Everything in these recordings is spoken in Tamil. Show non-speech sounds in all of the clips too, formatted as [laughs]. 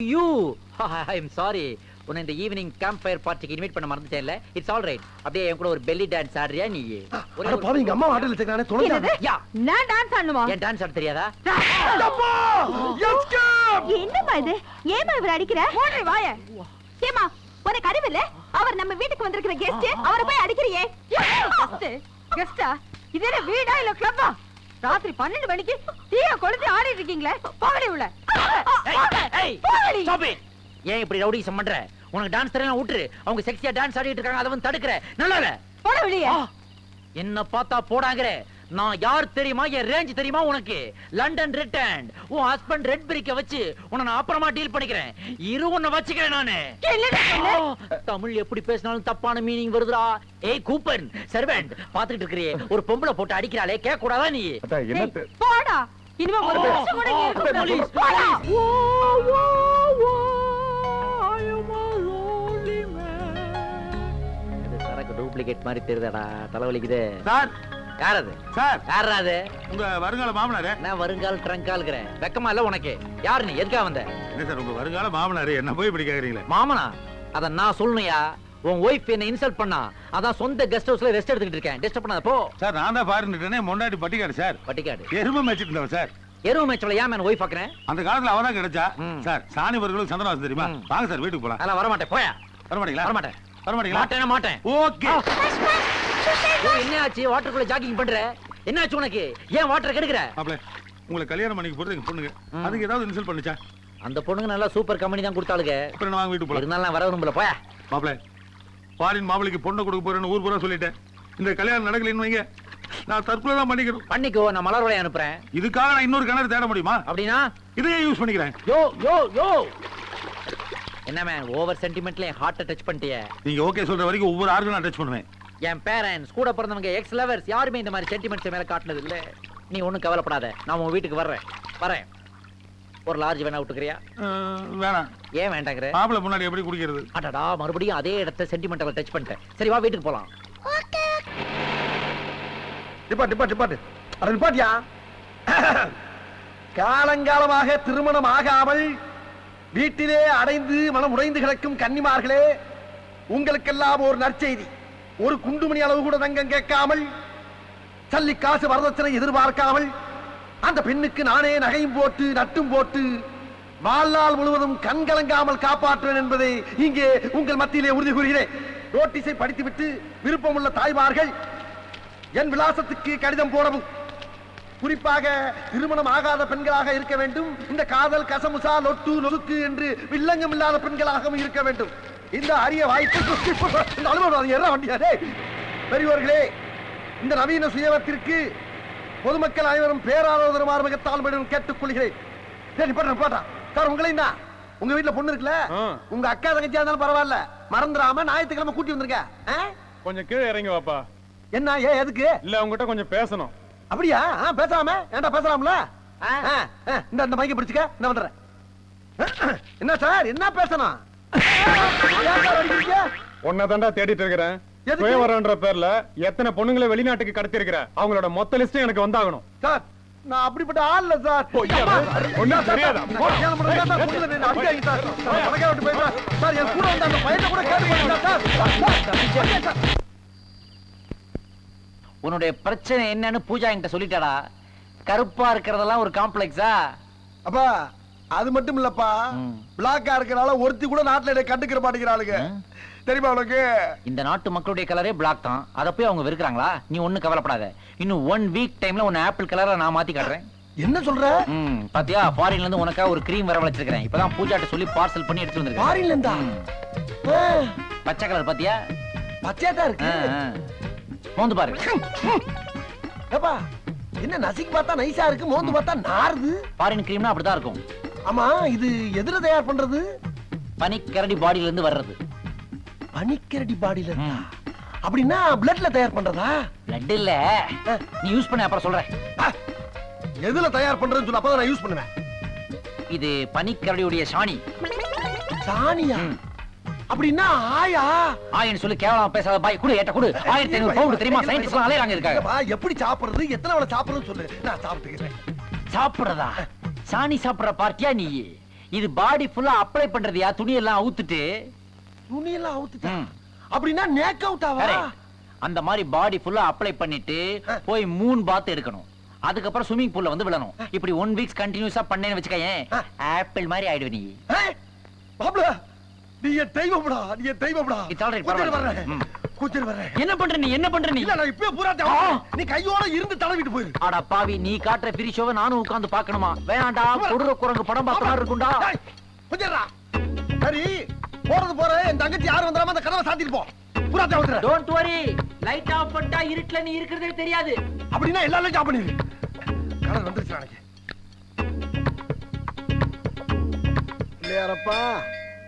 யூ ஐ எம் சாரி உன்னை இந்த ஈவினிங் கேம்ப் ஃபயர் பார்ட்டிக்கு இன்வைட் பண்ண மறந்துட்டேன்ல இட்ஸ் ஆல் ரைட் அப்படியே என் கூட ஒரு பெல்லி டான்ஸ் ஆடுறியா நீ? ஒரே பாவி எங்க அம்மா ஆட்டோல வச்சிருக்கானே தொலைஞ்சா? யா. நான் டான்ஸ் ஆடணுமா? என் டான்ஸ் ஆட தெரியாதா? அப்பா எஸ்கேப் என்னம்மா இது? ஏமா இவர் அடிக்கிற? போடுற வாய. ஏமா உனக்கு அறிவு இல்ல? அவர் நம்ம வீட்டுக்கு வந்திருக்கிற கெஸ்ட் அவரை போய் அடிக்கிறியே. கெஸ்ட் கெஸ்டா இது என்ன வீடா இல்ல கிளப்பா ராத்திரி பன்னெண்டு மணிக்கு தீய கொளுத்தி ஆடிட்டு இருக்கீங்களே? போகடி உள்ள. ஏன் இப்படி ரவுடிசம் பண்ற? உனக்கு டான்ஸ் தெரியல விட்டுரு. அவங்க செக்ஸியா டான்ஸ் ஆடிட்டு இருக்காங்க அதை வந்து தடுக்கிற. நல்லா போட வெளியே. என்ன பார்த்தா போடாங்கற. நான் யார் தெரியுமா? என் ரேஞ்ச் தெரியுமா உனக்கு? லண்டன் ரிட்டர்ன் உன் ஹஸ்பண்ட் ரெட் பிரிக்க வச்சு உன்னை நான் அப்புறமா டீல் பண்ணிக்கிறேன். இரு உன்னை வச்சுக்கிறேன் நானு. தமிழ் எப்படி பேசினாலும் தப்பான மீனிங் வருதுடா. ஏய் கூப்பன் சர்வெண்ட் பாத்துக்கிட்டு இருக்கிறியே. ஒரு பொம்பளை போட்டு அடிக்கிறாளே கேட்க கூடாதா நீ போடா. இனிமே ஒரு நிமிஷம் கூட இங்க இருக்க ஓ, கூடாது. police, போடா. டூப்ளிகேட் மாதிரி தெரியுதாடா தலைவலிக்குது சார் யார் அது. சார் யாரா அது. உங்க வருங்கால மாமனாரு? நான் வருங்கால் ட்ரங்கால்கிறேன் வெக்கமா இல்ல உனக்கு? யாரு நீ? எதுக்காக வந்த? என்ன சார் உங்க வருங்கால மாமனாரு? என்ன போய் இப்படி கேக்குறீங்களே? மாமனா? அத நான் சொல்லணும்யா. உன் ஒய்ஃப் என்ன இன்சல்ட் பண்ணா. அதான் சொந்த கெஸ்ட் ஹவுஸ்ல ரெஸ்ட் எடுத்துக்கிட்டு இருக்கேன். டிஸ்டர்ப் பண்ணாத போ. சார் நான் தான் பாருந்துட்டேனே முன்னாடி பட்டிக்காடு சார் பட்டிக்காடு. எருமை மேய்ச்சிட்டு இருந்தவன் சார் எருவு மேட்ச்ல ஏன் என் ஒய்ஃப் ஆக்குறேன் அந்த காலத்துல அவதான் தான் கிடைச்சா. சார் சாணி வர்களும் சந்திரவாசம் தெரியுமா. வாங்க சார் வீட்டுக்கு போலாம். அதெல்லாம் வர மாட்டேன் போயா வரமாட்டீங்களா வரமாட்டேன். வரமாட்டீங்களா மாட்டேன் மாட்டேன். ஓகே. ஓ, என்ன ஆச்சு வாட்டருக்குள்ள ஜாக்கிங் பண்ற? என்ன ஆச்சு உனக்கு? ஏன் வாட்டர் கெடுக்கிற? மாப்பிள உங்களை கல்யாணம் பண்ணிக்க போறது எங்க பொண்ணுங்க. அதுக்கு ஏதாவது இன்சல்ட் பண்ணுச்சா? அந்த பொண்ணுங்க நல்லா சூப்பர் கம்பெனி தான் கொடுத்தாளுங்க. அப்புறம் என்ன வாங்க வீட்டுக்கு போலாம். இருந்தாலும் நான் வர விரும்பல போயா. மாப்பிள பாலின் மாப்பிளைக்கு பொண்ணை கொடுக்க போறேன்னு ஊர் பூரா சொல்லிட்டேன். இந்த கல்யாணம் நடக்கலைன்னு வைங்க. நான் தற்கொலை தான் பண்ணிக்கிறோம். பண்ணிக்கோ நான் மலர் வளைய அனுப்புறேன். இதுக்காக நான் இன்னொரு கிணறு தேட முடியுமா? அப்படின்னா? இதையே யூஸ் பண்ணிக்கிறேன். யோ யோ யோ. என்ன மேன் ஓவர் சென்டிமெண்ட்ல என் ஹார்ட்டை டச் பண்ணிட்டிய. நீங்க ஓகே சொல்ற வரைக்கும் ஒவ்வொரு ஆர்கனும் நான் டச் பண்ணுவேன். என் பேரண்ட்ஸ் கூட பிறந்தவங்க எக்ஸ் லவர்ஸ் யாருமே இந்த மாதிரி சென்டிமெண்ட்ஸ் மேல காட்டினது இல்ல. நீ ஒண்ணும் கவலைப்படாத. நான் உன் வீட்டுக்கு வர்றேன். வரேன். ஒரு லார்ஜ் வேணா விட்டுக்கிறியா? வேணாம். ஏன் வேண்டாங்கிற? மாப்பிளை முன்னாடி எப்படி குடிக்கிறது? அடடா மறுபடியும் அதே இடத்த சென்டிமெண்டல் டச் பண்ணிட்டேன். சரி வா வீட்டுக்கு போலாம். டிப்பாட் டிப்பாட் டிப்பாட் அட காலங்காலமாக திருமணம் ஆகாமல் வீட்டிலே அடைந்து மனம் உடைந்து கிடக்கும் கன்னிமார்களே உங்களுக்கெல்லாம் ஒரு நற்செய்தி. ஒரு குண்டுமணி அளவு கூட தங்கம் கேட்காமல் சல்லி காசு வரதட்சணை எதிர்பார்க்காமல் அந்த பெண்ணுக்கு நானே நகையும் போட்டு நட்டும் போட்டு வாழ்நாள் முழுவதும் கண்கலங்காமல் காப்பாற்றுவேன் என்பதை இங்கே உங்கள் மத்தியிலே உறுதி கூறுகிறேன். நோட்டீஸை படித்துவிட்டு விருப்பமுள்ள தாய்மார்கள் என் விலாசத்துக்கு கடிதம் போடவும். குறிப்பாக திருமணம் ஆகாத பெண்களாக இருக்க வேண்டும். இந்த காதல் கசமுசா லொட்டு நொறுக்கு என்று வில்லங்கம் இல்லாத பெண்களாகவும் இருக்க வேண்டும். இந்த அரிய வாய்ப்பு என்ன? பெரியோர்களே இந்த நவீன சுயவத்திற்கு பொதுமக்கள் அனைவரும் பேராதரவு மார்பகத்தால் மேடம் கேட்டுக்கொள்கிறேன். சரி நிப்பாட்டா நிப்பாட்டா சார் உங்களையும் தான் உங்க வீட்டுல பொண்ணு இருக்குல்ல? உங்க அக்கா தங்கச்சியா இருந்தாலும் பரவாயில்ல. மறந்துடாம ஞாயிற்றுக்கிழமை கூட்டி வந்திருக்க ஆ? கொஞ்சம் கீழே இறங்கி வாப்பா. என்ன ஏன் எதுக்கு? இல்ல உங்ககிட்ட கொஞ்சம் பேசணும். அப்படியா? பேசலாமே ஏன்டா பேசலாம்ல? இந்த இந்த மைக்க பிடிச்சுக்க இந்த வந்துடுறேன். என்ன சார் என்ன பேசணும்? ஏன் சார் அடிக்கிறீங்க? உன்னை தாண்டா தேடிட்டு இருக்கிறேன்? சுயவரன்ற பேர்ல எத்தனை பொண்ணுங்களை வெளிநாட்டுக்கு கடத்தி இருக்கிற அவங்களோட மொத்த லிஸ்டும் எனக்கு வந்தாகணும் சார் நான் அப்படிப்பட்ட ஆள் இல்ல சார்? ஒண்ணும் தெரியாதா? சார். என் கூட வந்த அந்த பையனை கூட கேட்டு. உன்னுடைய பிரச்சனை என்னன்னு பூஜா என்கிட்ட சொல்லிட்டாடா கருப்பா இருக்கிறதெல்லாம் ஒரு காம்ப்ளெக்ஸா அப்பா அது மட்டும் இல்லப்பா. பிளாக்கா இருக்கனால ஒருத்தி கூட நாட்டுல என்னை கண்டுக்கிற மாட்டேங்கிறாளுங்க. தெரியுமா உனக்கு? இந்த நாட்டு மக்களுடைய கலரே பிளாக் தான். அதை போய் அவங்க வெறுக்கிறாங்களா? நீ ஒண்ணும் கவலைப்படாத. இன்னும் ஒன் வீக் டைம்ல உன்னை ஆப்பிள் கலரை நான் மாத்தி காட்டுறேன். என்ன சொல்ற? ம் பாத்தியா? ஃபாரின்ல இருந்து உனக்கா ஒரு கிரீம் வர வச்சிருக்கேன் இப்பதான் பூஜாட்ட சொல்லி பார்சல் பண்ணி எடுத்து வந்திருக்கேன். ஃபாரின்ல இருந்தா? பச்சை கலர் பாத்தியா? பச்சையா தான் இருக்கு. மோந்து பாரு. ஏப்பா என்ன நசிக்கு பார்த்தா நைஸா இருக்கு மோந்து பார்த்தா நாறுது. ஃபாரின் கிரீம்னா அப்படிதான் இருக்கும். ஆமா இது எதுல தயார் பண்றது? பனிக்கரடி பாடியில இருந்து வர்றது. பனிக்கரடி பாடியில இருந்தா. அப்படின்னா பிளட்ல தயார் பண்றதா? பிளட் இல்ல. நீ யூஸ் பண்ண அப்புறம் சொல்றேன். எதுல தயார் பண்றதுன்னு சொல்ல அப்பதான் நான் யூஸ் பண்ணுவேன். இது பனிக்கரடியுடைய சாணி. சாணியா. அப்படின்னா ஆயா? ஆயின்னு சொல்லி கேவலமா பேசாத பாய். குடு ஏட்ட குடு. ஆயிரத்தி ஐநூறு பவுண்ட் தெரியுமா? சயின்டிஸ்ட் எல்லாம் அலையறாங்க இருக்காங்க எப்படி சாப்பிடுறது? எத்தனை வேளை சாப்பிடுறதுன்னு சொல்லு. நான் சாப்பிட்டுக்கிறேன். சாப்பிடுறதா? சாணி சாப்பிடுற பார்ட்டியா நீ இது பாடி ஃபுல்லா அப்ளை பண்றதுயா? துணி எல்லாம் அவுத்துட்டு? துணியெல்லாம் அவுத்துட்டா. அப்படின்னா நேக் அவுட்டாவா Correct. அந்த மாதிரி பாடி ஃபுல்லா அப்ளை பண்ணிட்டு போய் மூணு பாத் எடுக்கணும். அதுக்கப்புறம் ஸ்விமிங் பூல்ல வந்து விழணும். இப்படி ஒன் வீக்ஸ் கண்டினியூஸா பண்ணேன்னு வச்சுக்கயேன் ஆ. ஆப்பிள் மாதிரி ஆயிடுவ நீ. பாப்ல நீ தெய்வம்டா நீ தெய்வம்டா. Right, கூச்சல் பரவாயில்ல. கூச்சல் என்ன பண்ற நீ? என்ன பண்ற நீ? இல்ல நான் இப்பவே பூரா ஆ. நீ கையோட இருந்து தடவிட்டு போயிரு. அட பாவி நீ காட்டுற ஃப்ரீ ஷோவை நானும் உட்கார்ந்து பார்க்கணுமா? வேணாண்டா கொடுற குரங்கு படம் பார்த்த மாதிரி இருக்கும்டா. டேய், கொஞ்சம் இருடா. சரி போறது போற என் தங்கச்சி யாரும் வந்துடாம அந்த கதவை சாத்திட்டு போ. பூரா தவிர டோன்ட் வரி லைட் ஆஃப் பண்ணிட்டா இருட்டுல நீ இருக்கிறதே தெரியாது. அப்படின்னா எல்லாரும் ஜாப் பண்ணிரு. கடன் வந்துருச்சு எனக்கு. இல்லையாரப்பா.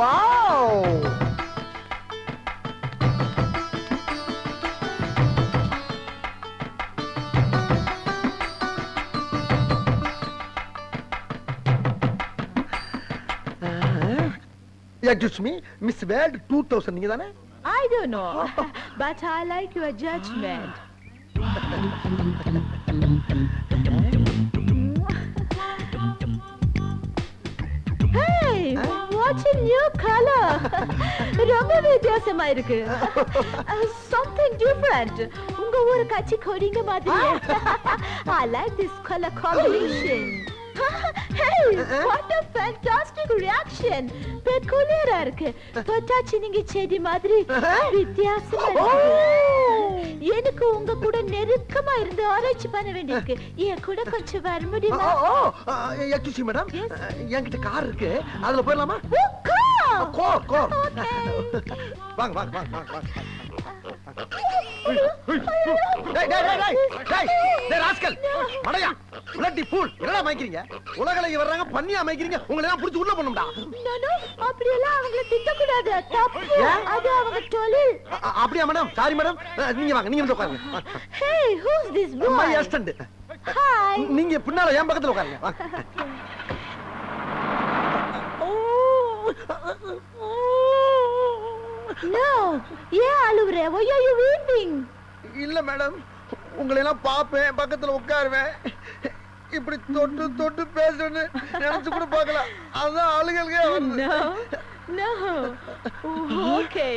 Wow excuse me miss world two thousand நீங்க தானே I don't know, [laughs] but I like your judgment. [laughs] a new color? ரொம்ப வித்தியாசமா இருக்கு Uh, something different. உங்க ஊரு கட்சி கொடிங்க மாதிரி I like this color combination. hey, what a fantastic reaction. பெக்குலியரா இருக்கு தொட்டாச்சு நீங்க செடி மாதிரி வித்தியாசமா இருக்கு எனக்கு உங்க கூட நெருக்கமா இருந்து ஆராய்ச்சி பண்ண வேண்டியிருக்கு. என் கூட கொஞ்சம் வர முடியுமா? Excuse madam. என்கிட்ட கார் இருக்கு. அதுல போயிடலாமா! கோர்! கோர். வாங்க வாங்க வாங்க வாங்க உங்களை புடிச்சு உள்ள பண்ணும்டா அவங்கள திட்டக்கூடாது தப்பு ஏன்? அது அவங்க தொழில் அப்படியா மேடம் சாரி மேடம் நீங்க வாங்க நீங்க வந்து உட்காருங்க [laughs] Hey, who's this boy? My assistant Hi. நீங்க பின்னால என் பக்கத்துல உட்காருங்க. [laughs] No, ஏன் அழுவுற? Why are you weeping? இல்ல மேடம் உங்களை எல்லாம் பாப்பேன் பக்கத்துல உட்காருவேன் இப்படி தொட்டு தொட்டு பேசுறேன்னு நினைச்சு கூட பார்க்கல அதான் அழுகல்கே வருது No, no. [laughs] Okay.